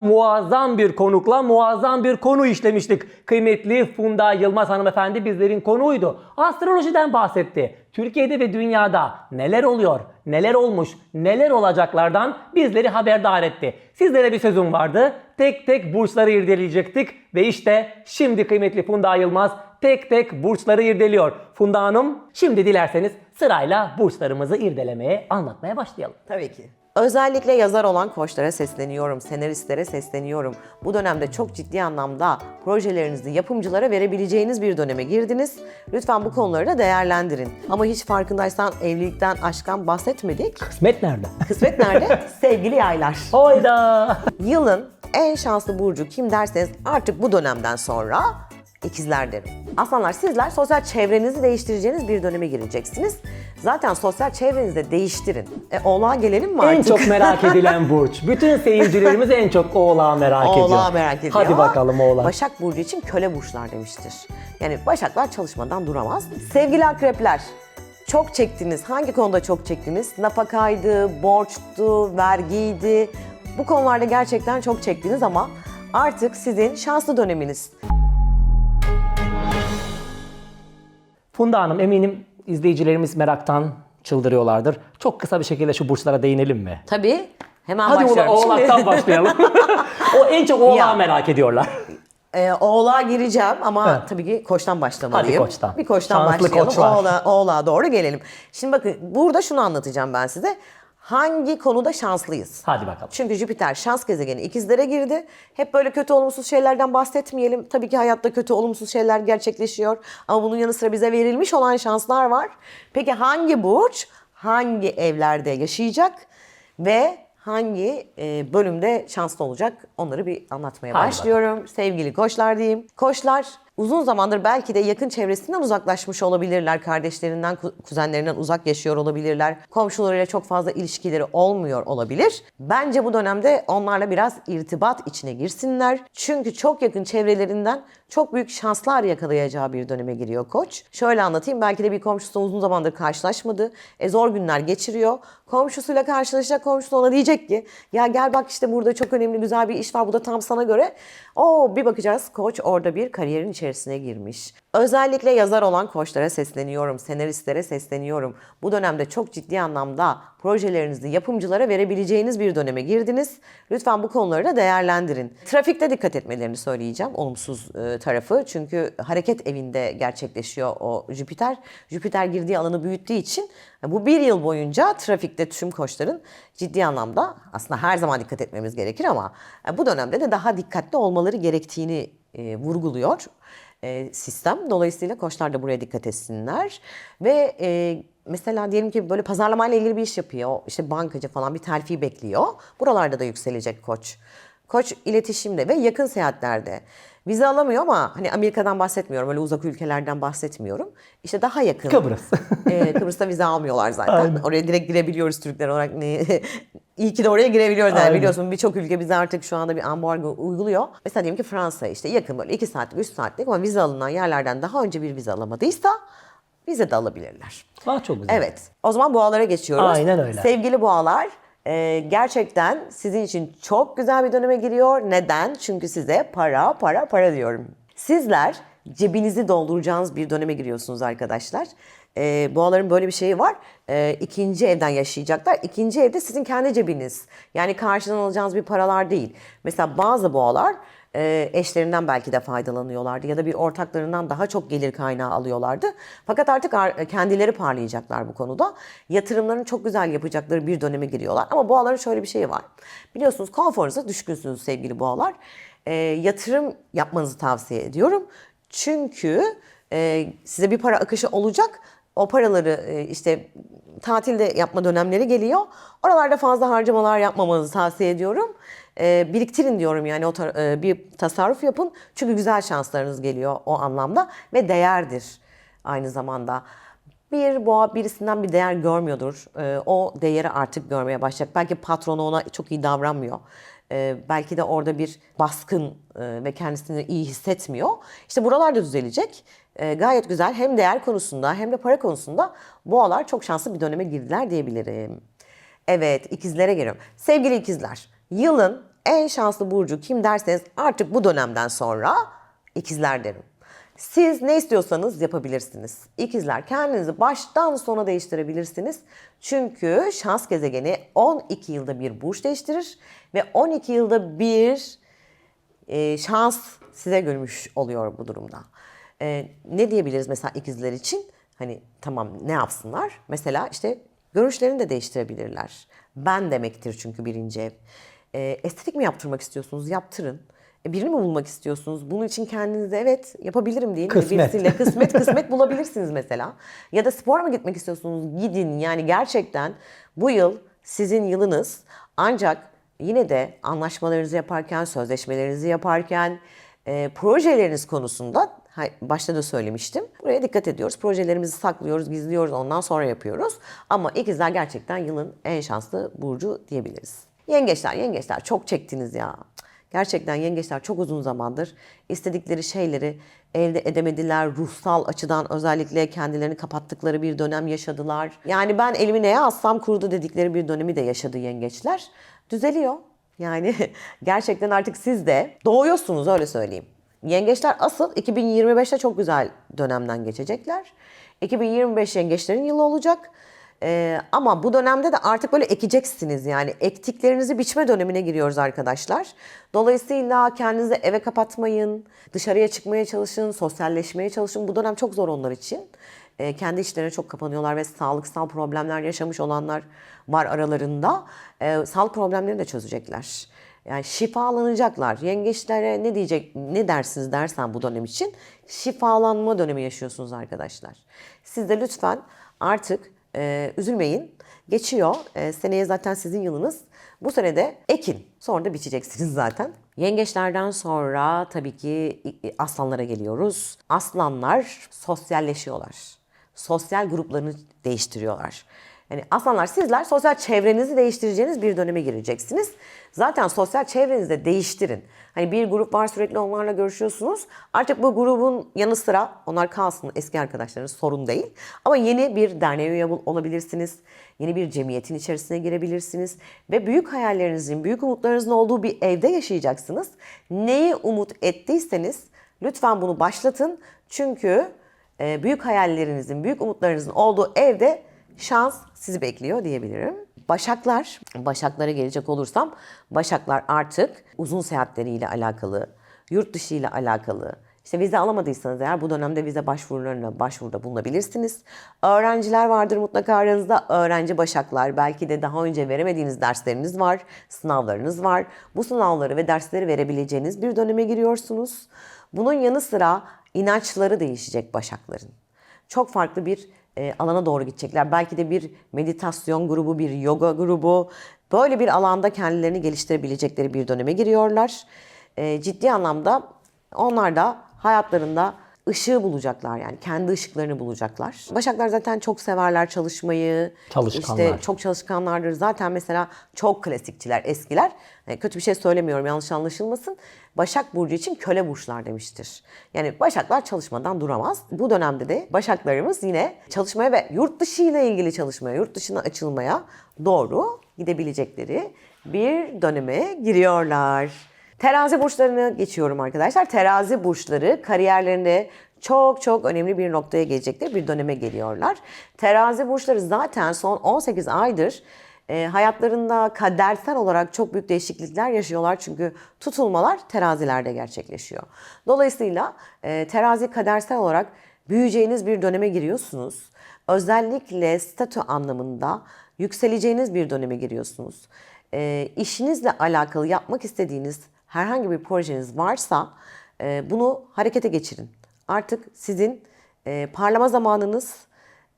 Muazzam bir konukla muazzam bir konu işlemiştik. Kıymetli Funda Yılmaz hanımefendi bizlerin konuğuydu. Astrolojiden bahsetti. Türkiye'de ve dünyada neler oluyor, neler olmuş, neler olacaklardan bizleri haberdar etti. Sizlere bir sözüm vardı. Tek tek burçları irdeleyecektik ve işte şimdi kıymetli Funda Yılmaz tek tek burçları irdeliyor. Funda Hanım şimdi dilerseniz sırayla burçlarımızı irdelemeye, anlatmaya başlayalım. Tabii ki. Özellikle yazar olan koçlara sesleniyorum, senaristlere sesleniyorum. Bu dönemde çok ciddi anlamda projelerinizi yapımcılara verebileceğiniz bir döneme girdiniz. Lütfen bu konuları da değerlendirin. Ama hiç farkındaysan evlilikten, aşktan bahsetmedik. Kısmet nerede? Kısmet nerede? Sevgili yaylar. Hayda! Yılın en şanslı burcu kim derseniz artık bu dönemden sonra ikizler derim. Aslanlar sizler sosyal çevrenizi değiştireceğiniz bir döneme gireceksiniz. Zaten sosyal çevrenizi de değiştirin. E, oğlağa gelelim mi En artık? çok merak edilen burç. Bütün seyircilerimiz en çok Oğlak'ı merak ediyor. Oğlağı merak ediyor. Hadi bakalım Oğlak. Başak Burcu için köle burçlar demiştir. Yani Başaklar çalışmadan duramaz. Sevgili akrepler, çok çektiniz. Hangi konuda çok çektiniz? Nafakaydı, borçtu, vergiydi. Bu konularda gerçekten çok çektiniz ama artık sizin şanslı döneminiz. Funda Hanım eminim izleyicilerimiz meraktan çıldırıyorlardır. Çok kısa bir şekilde şu burçlara değinelim mi? Tabii. Hemen Hadi başlıyorum. Oğla- Oğlak'tan başlayalım. o en çok Oğlak'ı Ya. merak ediyorlar. e, Oğlağa gireceğim ama Evet. tabii ki koçtan başlamalıyım. Hadi koçtan. Bir koçtan Şanslı başlayalım. koçlar. Oğla, oğlağa doğru gelelim. Şimdi bakın burada şunu anlatacağım ben size. Hangi konuda şanslıyız? Hadi bakalım. Çünkü Jüpiter şans gezegeni ikizlere girdi. Hep böyle kötü olumsuz şeylerden bahsetmeyelim. Tabii ki hayatta kötü olumsuz şeyler gerçekleşiyor. Ama bunun yanı sıra bize verilmiş olan şanslar var. Peki hangi burç hangi evlerde yaşayacak ve hangi e, bölümde şanslı olacak onları bir anlatmaya Hadi başlıyorum. Sevgili koçlar diyeyim. Koçlar uzun zamandır belki de yakın çevresinden uzaklaşmış olabilirler. Kardeşlerinden, ku- kuzenlerinden uzak yaşıyor olabilirler. Komşularıyla çok fazla ilişkileri olmuyor olabilir. Bence bu dönemde onlarla biraz irtibat içine girsinler. Çünkü çok yakın çevrelerinden çok büyük şanslar yakalayacağı bir döneme giriyor koç. Şöyle anlatayım. Belki de bir komşusu uzun zamandır karşılaşmadı. E zor günler geçiriyor. Komşusuyla karşılaşacak komşusu ona diyecek ki ya gel bak işte burada çok önemli güzel bir iş var. Bu da tam sana göre. O bir bakacağız koç orada bir kariyerin içerisine girmiş. Özellikle yazar olan koçlara sesleniyorum. Senaristlere sesleniyorum. Bu dönemde çok ciddi anlamda projelerinizi yapımcılara verebileceğiniz bir döneme girdiniz. Lütfen bu konuları da değerlendirin. Trafikte dikkat etmelerini söyleyeceğim olumsuz e, tarafı. Çünkü hareket evinde gerçekleşiyor o Jüpiter. Jüpiter girdiği alanı büyüttüğü için bu bir yıl boyunca trafikte tüm koçların ciddi anlamda aslında her zaman dikkat etmemiz gerekir ama bu dönemde de daha dikkatli olmaları gerektiğini e, vurguluyor e, sistem. Dolayısıyla koçlar da buraya dikkat etsinler. Ve e, mesela diyelim ki böyle pazarlamayla ilgili bir iş yapıyor. İşte bankacı falan bir terfi bekliyor. Buralarda da yükselecek koç. Koç iletişimde ve yakın seyahatlerde. Vize alamıyor ama hani Amerika'dan bahsetmiyorum. Öyle uzak ülkelerden bahsetmiyorum. İşte daha yakın. Kıbrıs. Ee, Kıbrıs'ta vize almıyorlar zaten. Oraya direkt girebiliyoruz Türkler olarak. İyi ki de oraya girebiliyoruz. Yani Aynen. biliyorsun birçok ülke bize artık şu anda bir ambargo uyguluyor. Mesela diyelim ki Fransa işte yakın böyle 2 saatlik 3 saatlik ama vize alınan yerlerden daha önce bir vize alamadıysa vize de alabilirler. Ah çok güzel. Evet. O zaman boğalara geçiyoruz. Aynen öyle. Sevgili boğalar, e, gerçekten sizin için çok güzel bir döneme giriyor. Neden? Çünkü size para, para, para diyorum. Sizler cebinizi dolduracağınız bir döneme giriyorsunuz arkadaşlar. E, boğaların böyle bir şeyi var. E, ikinci evden yaşayacaklar. İkinci evde sizin kendi cebiniz. Yani karşıdan alacağınız bir paralar değil. Mesela bazı boğalar e, eşlerinden belki de faydalanıyorlardı ya da bir ortaklarından daha çok gelir kaynağı alıyorlardı. Fakat artık ar- kendileri parlayacaklar bu konuda. Yatırımlarını çok güzel yapacakları bir döneme giriyorlar. Ama boğaların şöyle bir şeyi var. Biliyorsunuz konforunuza düşkünsünüz sevgili boğalar. E, yatırım yapmanızı tavsiye ediyorum. Çünkü e, size bir para akışı olacak. O paraları e, işte tatilde yapma dönemleri geliyor. Oralarda fazla harcamalar yapmamanızı tavsiye ediyorum. E, biriktirin diyorum yani o e, bir tasarruf yapın. Çünkü güzel şanslarınız geliyor o anlamda ve değerdir aynı zamanda. Bir boğa birisinden bir değer görmüyordur. E, o değeri artık görmeye başlayacak. Belki patronu ona çok iyi davranmıyor. E, belki de orada bir baskın e, ve kendisini iyi hissetmiyor. İşte buralarda düzelecek. E, gayet güzel hem değer konusunda hem de para konusunda boğalar çok şanslı bir döneme girdiler diyebilirim. Evet ikizlere geliyorum. Sevgili ikizler yılın en şanslı burcu kim derseniz artık bu dönemden sonra ikizler derim. Siz ne istiyorsanız yapabilirsiniz. İkizler kendinizi baştan sona değiştirebilirsiniz. Çünkü şans gezegeni 12 yılda bir burç değiştirir ve 12 yılda bir e, şans size görmüş oluyor bu durumda. E, ne diyebiliriz mesela ikizler için? Hani tamam ne yapsınlar? Mesela işte görüşlerini de değiştirebilirler. Ben demektir çünkü birinci ev. E, estetik mi yaptırmak istiyorsunuz? Yaptırın. Birini mi bulmak istiyorsunuz? Bunun için kendinize evet yapabilirim diye Kısmet. birisiyle kısmet kısmet bulabilirsiniz mesela. Ya da spora mı gitmek istiyorsunuz? Gidin. Yani gerçekten bu yıl sizin yılınız. Ancak yine de anlaşmalarınızı yaparken, sözleşmelerinizi yaparken, e, projeleriniz konusunda başta da söylemiştim. Buraya dikkat ediyoruz. Projelerimizi saklıyoruz, gizliyoruz, ondan sonra yapıyoruz. Ama ikizler gerçekten yılın en şanslı burcu diyebiliriz. Yengeçler, yengeçler çok çektiniz ya. Gerçekten yengeçler çok uzun zamandır istedikleri şeyleri elde edemediler. Ruhsal açıdan özellikle kendilerini kapattıkları bir dönem yaşadılar. Yani ben elimi neye assam kurudu dedikleri bir dönemi de yaşadı yengeçler. Düzeliyor. Yani gerçekten artık siz de doğuyorsunuz öyle söyleyeyim. Yengeçler asıl 2025'te çok güzel dönemden geçecekler. 2025 yengeçlerin yılı olacak. Ee, ama bu dönemde de artık böyle ekeceksiniz yani ektiklerinizi biçme dönemine giriyoruz arkadaşlar. Dolayısıyla kendinizi eve kapatmayın, dışarıya çıkmaya çalışın, sosyalleşmeye çalışın. Bu dönem çok zor onlar için. Ee, kendi işlerine çok kapanıyorlar ve sağlıksal problemler yaşamış olanlar var aralarında. Ee, sağlık problemlerini de çözecekler. Yani şifalanacaklar. Yengeçlere ne diyecek, ne dersiniz dersen bu dönem için şifalanma dönemi yaşıyorsunuz arkadaşlar. Siz de lütfen artık e, üzülmeyin. Geçiyor. E, seneye zaten sizin yılınız. Bu sene de ekin. Sonra da biçeceksiniz zaten. Yengeçlerden sonra tabii ki aslanlara geliyoruz. Aslanlar sosyalleşiyorlar. Sosyal gruplarını değiştiriyorlar. Yani aslanlar sizler sosyal çevrenizi değiştireceğiniz bir döneme gireceksiniz. Zaten sosyal çevrenizi de değiştirin. Hani bir grup var sürekli onlarla görüşüyorsunuz. Artık bu grubun yanı sıra onlar kalsın eski arkadaşlarınız sorun değil. Ama yeni bir derneğe üye olabilirsiniz. Yeni bir cemiyetin içerisine girebilirsiniz. Ve büyük hayallerinizin, büyük umutlarınızın olduğu bir evde yaşayacaksınız. Neyi umut ettiyseniz lütfen bunu başlatın. Çünkü büyük hayallerinizin, büyük umutlarınızın olduğu evde şans sizi bekliyor diyebilirim. Başaklar, Başaklara gelecek olursam, Başaklar artık uzun seyahatleriyle alakalı, yurt dışı ile alakalı, işte vize alamadıysanız eğer bu dönemde vize başvurularına başvuruda bulunabilirsiniz. Öğrenciler vardır mutlaka aranızda. Öğrenci başaklar belki de daha önce veremediğiniz dersleriniz var, sınavlarınız var. Bu sınavları ve dersleri verebileceğiniz bir döneme giriyorsunuz. Bunun yanı sıra inançları değişecek başakların. Çok farklı bir e, alana doğru gidecekler. Belki de bir meditasyon grubu, bir yoga grubu. Böyle bir alanda kendilerini geliştirebilecekleri bir döneme giriyorlar. E, ciddi anlamda onlar da hayatlarında ışığı bulacaklar yani kendi ışıklarını bulacaklar. Başaklar zaten çok severler çalışmayı. Çalışkanlar. İşte çok çalışkanlardır. Zaten mesela çok klasikçiler, eskiler. Yani kötü bir şey söylemiyorum yanlış anlaşılmasın. Başak Burcu için köle burçlar demiştir. Yani Başaklar çalışmadan duramaz. Bu dönemde de Başaklarımız yine çalışmaya ve yurt dışı ile ilgili çalışmaya, yurt dışına açılmaya doğru gidebilecekleri bir döneme giriyorlar. Terazi burçlarını geçiyorum arkadaşlar. Terazi burçları kariyerlerinde çok çok önemli bir noktaya gelecekler. Bir döneme geliyorlar. Terazi burçları zaten son 18 aydır e, hayatlarında kadersel olarak çok büyük değişiklikler yaşıyorlar. Çünkü tutulmalar terazilerde gerçekleşiyor. Dolayısıyla e, terazi kadersel olarak büyüyeceğiniz bir döneme giriyorsunuz. Özellikle statü anlamında yükseleceğiniz bir döneme giriyorsunuz. E, işinizle alakalı yapmak istediğiniz herhangi bir projeniz varsa e, bunu harekete geçirin. Artık sizin e, parlama zamanınız,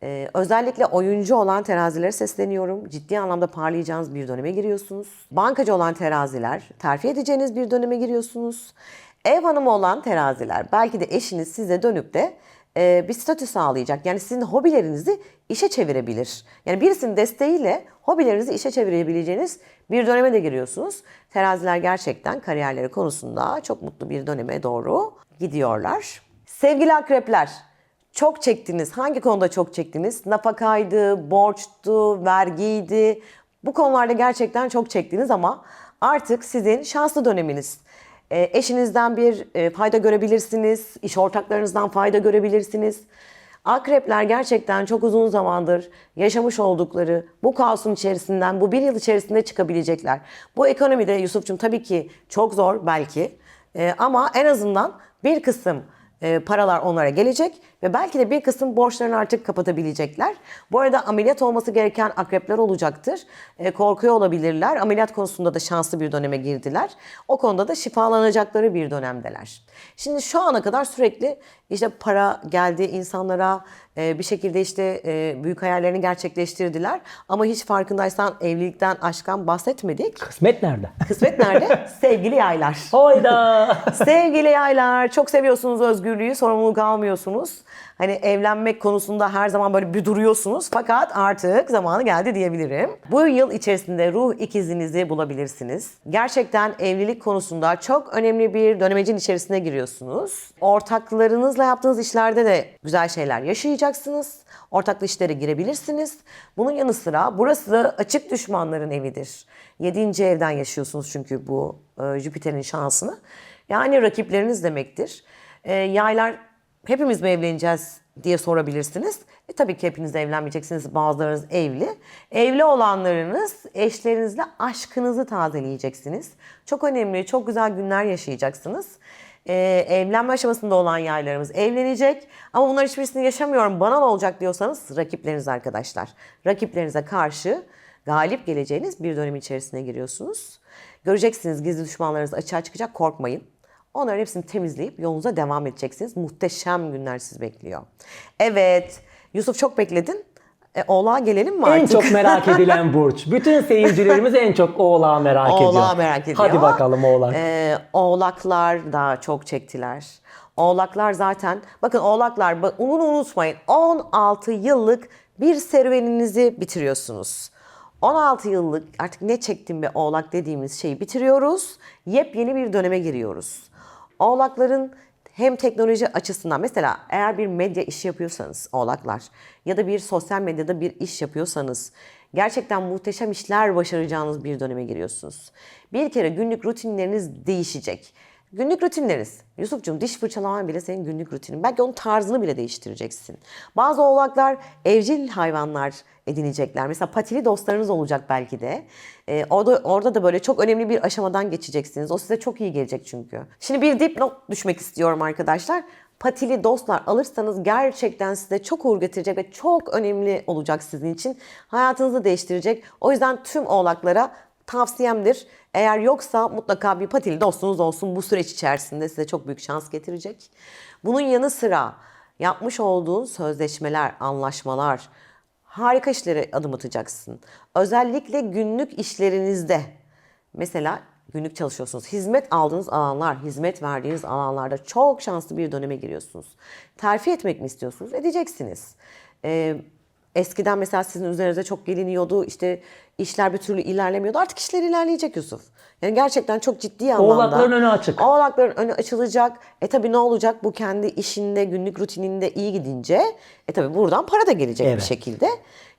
ee, özellikle oyuncu olan terazilere sesleniyorum. Ciddi anlamda parlayacağınız bir döneme giriyorsunuz. Bankacı olan teraziler, terfi edeceğiniz bir döneme giriyorsunuz. Ev hanımı olan teraziler, belki de eşiniz size dönüp de e, bir statü sağlayacak. Yani sizin hobilerinizi işe çevirebilir. Yani birisinin desteğiyle hobilerinizi işe çevirebileceğiniz bir döneme de giriyorsunuz. Teraziler gerçekten kariyerleri konusunda çok mutlu bir döneme doğru gidiyorlar. Sevgili akrepler, çok çektiniz. Hangi konuda çok çektiniz? Nafakaydı, borçtu, vergiydi. Bu konularda gerçekten çok çektiniz ama artık sizin şanslı döneminiz. E, eşinizden bir e, fayda görebilirsiniz, iş ortaklarınızdan fayda görebilirsiniz. Akrepler gerçekten çok uzun zamandır yaşamış oldukları bu kaosun içerisinden bu bir yıl içerisinde çıkabilecekler. Bu ekonomide Yusuf'cum tabii ki çok zor belki E, ama en azından bir kısım e, paralar onlara gelecek ve belki de bir kısım borçlarını artık kapatabilecekler. Bu arada ameliyat olması gereken akrepler olacaktır. E, korkuyor olabilirler. Ameliyat konusunda da şanslı bir döneme girdiler. O konuda da şifalanacakları bir dönemdeler. Şimdi şu ana kadar sürekli işte para geldi insanlara e, bir şekilde işte e, büyük hayallerini gerçekleştirdiler. Ama hiç farkındaysan evlilikten, aşktan bahsetmedik. Kısmet nerede? Kısmet nerede? Sevgili yaylar. Hayda. Sevgili yaylar, çok seviyorsunuz özgürlüğü, sorumluluk almıyorsunuz. Hani evlenmek konusunda her zaman böyle bir duruyorsunuz fakat artık zamanı geldi diyebilirim. Bu yıl içerisinde ruh ikizinizi bulabilirsiniz. Gerçekten evlilik konusunda çok önemli bir dönemecin içerisine giriyorsunuz. Ortaklarınızla yaptığınız işlerde de güzel şeyler yaşayacaksınız. Ortaklı işlere girebilirsiniz. Bunun yanı sıra burası açık düşmanların evidir. Yedinci evden yaşıyorsunuz çünkü bu e, Jüpiter'in şansını. Yani rakipleriniz demektir. E, yaylar hepimiz mi evleneceğiz diye sorabilirsiniz. E, tabii ki hepiniz evlenmeyeceksiniz. Bazılarınız evli. Evli olanlarınız eşlerinizle aşkınızı tazeleyeceksiniz. Çok önemli, çok güzel günler yaşayacaksınız. E, evlenme aşamasında olan yaylarımız evlenecek. Ama bunlar hiçbirisini yaşamıyorum bana ne olacak diyorsanız rakipleriniz arkadaşlar. Rakiplerinize karşı galip geleceğiniz bir dönem içerisine giriyorsunuz. Göreceksiniz gizli düşmanlarınız açığa çıkacak korkmayın. Onların hepsini temizleyip yolunuza devam edeceksiniz. Muhteşem günler sizi bekliyor. Evet, Yusuf çok bekledin. E, Oğlağa gelelim mi En artık? çok merak edilen burç. Bütün seyircilerimiz en çok Oğlağı merak ediyor. Oğlağı merak ediyor. Hadi bakalım Oğlak. Ee, oğlaklar da çok çektiler. Oğlaklar zaten, bakın oğlaklar, bunu unutmayın. 16 yıllık bir serüveninizi bitiriyorsunuz. 16 yıllık artık ne çektim be oğlak dediğimiz şeyi bitiriyoruz. Yepyeni bir döneme giriyoruz. Oğlakların hem teknoloji açısından mesela eğer bir medya işi yapıyorsanız oğlaklar ya da bir sosyal medyada bir iş yapıyorsanız gerçekten muhteşem işler başaracağınız bir döneme giriyorsunuz. Bir kere günlük rutinleriniz değişecek. Günlük rutinleriniz. Yusuf'cum diş fırçalaman bile senin günlük rutinin. Belki onun tarzını bile değiştireceksin. Bazı oğlaklar evcil hayvanlar edinecekler. Mesela patili dostlarınız olacak belki de. Ee, orada, orada da böyle çok önemli bir aşamadan geçeceksiniz. O size çok iyi gelecek çünkü. Şimdi bir dipnot düşmek istiyorum arkadaşlar. Patili dostlar alırsanız gerçekten size çok uğur getirecek ve çok önemli olacak sizin için. Hayatınızı değiştirecek. O yüzden tüm oğlaklara tavsiyemdir. Eğer yoksa mutlaka bir patili dostunuz olsun bu süreç içerisinde size çok büyük şans getirecek. Bunun yanı sıra yapmış olduğun sözleşmeler, anlaşmalar, harika işlere adım atacaksın. Özellikle günlük işlerinizde mesela günlük çalışıyorsunuz. Hizmet aldığınız alanlar, hizmet verdiğiniz alanlarda çok şanslı bir döneme giriyorsunuz. Terfi etmek mi istiyorsunuz? Edeceksiniz. Ee, eskiden mesela sizin üzerinize çok geliniyordu. İşte işler bir türlü ilerlemiyordu. Artık işler ilerleyecek Yusuf. Yani gerçekten çok ciddi anlamda. Oğlakların önü açık. Oğlakların önü açılacak. E tabi ne olacak? Bu kendi işinde, günlük rutininde iyi gidince e tabi buradan para da gelecek Evet. bir şekilde.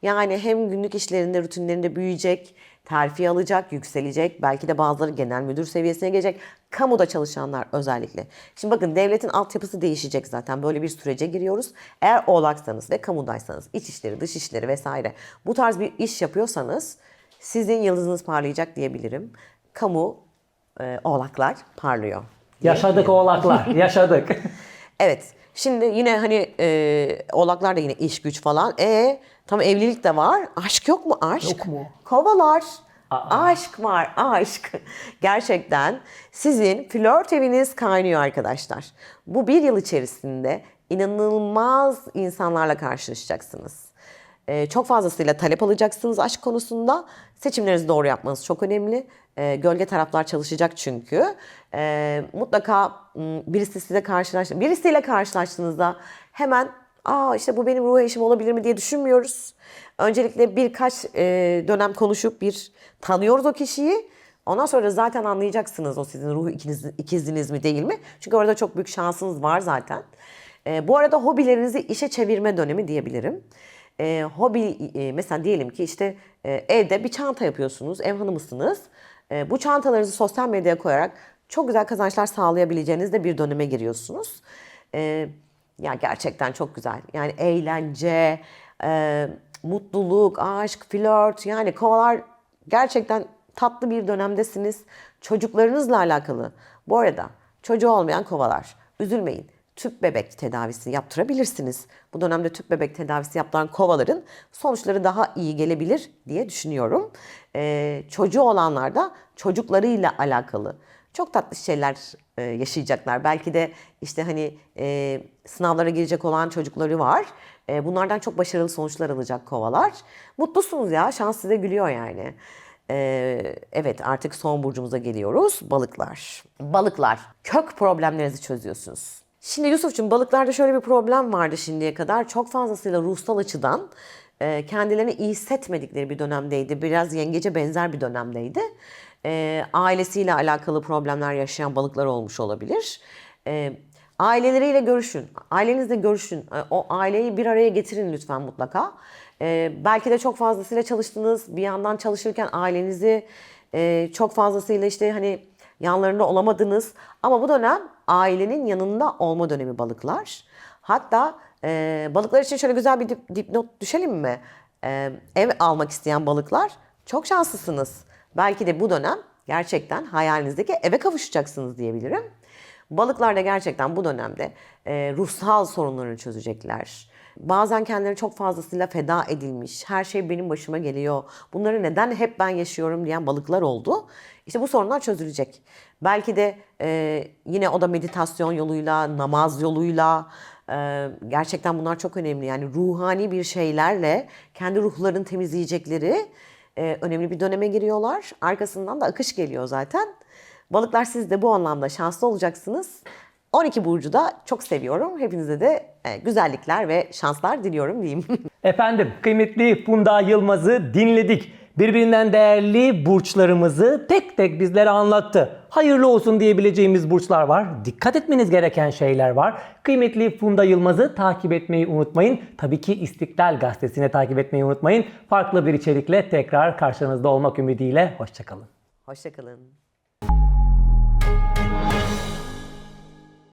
Yani hem günlük işlerinde, rutinlerinde büyüyecek, terfi alacak, yükselecek. Belki de bazıları genel müdür seviyesine gelecek. Kamuda çalışanlar özellikle. Şimdi bakın devletin altyapısı değişecek zaten. Böyle bir sürece giriyoruz. Eğer oğlaksanız ve kamudaysanız, iç işleri, dış işleri vesaire bu tarz bir iş yapıyorsanız sizin yıldızınız parlayacak diyebilirim. Kamu, e, oğlaklar parlıyor. Yaşadık Oğlaklar. Yaşadık. Evet. Şimdi yine hani e, oğlaklar da yine iş güç falan. E tam evlilik de var. Aşk yok mu aşk? Yok mu? Kovalar. Aşk var, aşk. Gerçekten sizin flört eviniz kaynıyor arkadaşlar. Bu bir yıl içerisinde inanılmaz insanlarla karşılaşacaksınız. Ee, çok fazlasıyla talep alacaksınız aşk konusunda. Seçimlerinizi doğru yapmanız çok önemli. Ee, gölge taraflar çalışacak çünkü. Ee, mutlaka birisi size karşılaş, birisiyle karşılaştığınızda hemen Aa işte bu benim ruh eşim olabilir mi diye düşünmüyoruz. Öncelikle birkaç e, dönem konuşup bir tanıyoruz o kişiyi. Ondan sonra zaten anlayacaksınız o sizin ruh ikiniz, ikiziniz mi değil mi? Çünkü orada çok büyük şansınız var zaten. E, bu arada hobilerinizi işe çevirme dönemi diyebilirim. E, hobi e, mesela diyelim ki işte e, evde bir çanta yapıyorsunuz, ev hanımısınız. E, bu çantalarınızı sosyal medyaya koyarak çok güzel kazançlar sağlayabileceğiniz de bir döneme giriyorsunuz. E, ya gerçekten çok güzel. Yani eğlence, e, mutluluk, aşk, flört yani kovalar gerçekten tatlı bir dönemdesiniz. Çocuklarınızla alakalı. Bu arada çocuğu olmayan kovalar üzülmeyin. Tüp bebek tedavisi yaptırabilirsiniz. Bu dönemde tüp bebek tedavisi yaptıran kovaların sonuçları daha iyi gelebilir diye düşünüyorum. Ee, çocuğu olanlar da çocuklarıyla alakalı çok tatlı şeyler e, yaşayacaklar. Belki de işte hani e, sınavlara girecek olan çocukları var. E, bunlardan çok başarılı sonuçlar alacak kovalar. Mutlusunuz ya, şans size gülüyor yani. E, evet artık son burcumuza geliyoruz. Balıklar. Balıklar. Kök problemlerinizi çözüyorsunuz. Şimdi Yusuf'cum balıklarda şöyle bir problem vardı şimdiye kadar. Çok fazlasıyla ruhsal açıdan e, kendilerini iyi hissetmedikleri bir dönemdeydi. Biraz yengece benzer bir dönemdeydi. E, ailesiyle alakalı problemler yaşayan balıklar olmuş olabilir. E, aileleriyle görüşün. Ailenizle görüşün. O aileyi bir araya getirin lütfen mutlaka. Belki de çok fazlasıyla çalıştınız. Bir yandan çalışırken ailenizi çok fazlasıyla işte hani yanlarında olamadınız. Ama bu dönem ailenin yanında olma dönemi balıklar. Hatta e, balıklar için şöyle güzel bir dip, dipnot düşelim mi? E, ev almak isteyen balıklar çok şanslısınız. Belki de bu dönem gerçekten hayalinizdeki eve kavuşacaksınız diyebilirim. Balıklar da gerçekten bu dönemde e, ruhsal sorunlarını çözecekler. Bazen kendileri çok fazlasıyla feda edilmiş, her şey benim başıma geliyor, bunları neden hep ben yaşıyorum diyen balıklar oldu. İşte bu sorunlar çözülecek. Belki de e, yine o da meditasyon yoluyla, namaz yoluyla, e, gerçekten bunlar çok önemli. Yani ruhani bir şeylerle kendi ruhlarını temizleyecekleri e, önemli bir döneme giriyorlar. Arkasından da akış geliyor zaten. Balıklar siz de bu anlamda şanslı olacaksınız. 12 burcu da çok seviyorum. Hepinize de e, güzellikler ve şanslar diliyorum diyeyim. Efendim kıymetli Funda Yılmaz'ı dinledik. Birbirinden değerli burçlarımızı tek tek bizlere anlattı. Hayırlı olsun diyebileceğimiz burçlar var. Dikkat etmeniz gereken şeyler var. Kıymetli Funda Yılmaz'ı takip etmeyi unutmayın. Tabii ki İstiklal Gazetesi'ne takip etmeyi unutmayın. Farklı bir içerikle tekrar karşınızda olmak ümidiyle. Hoşçakalın. Hoşçakalın.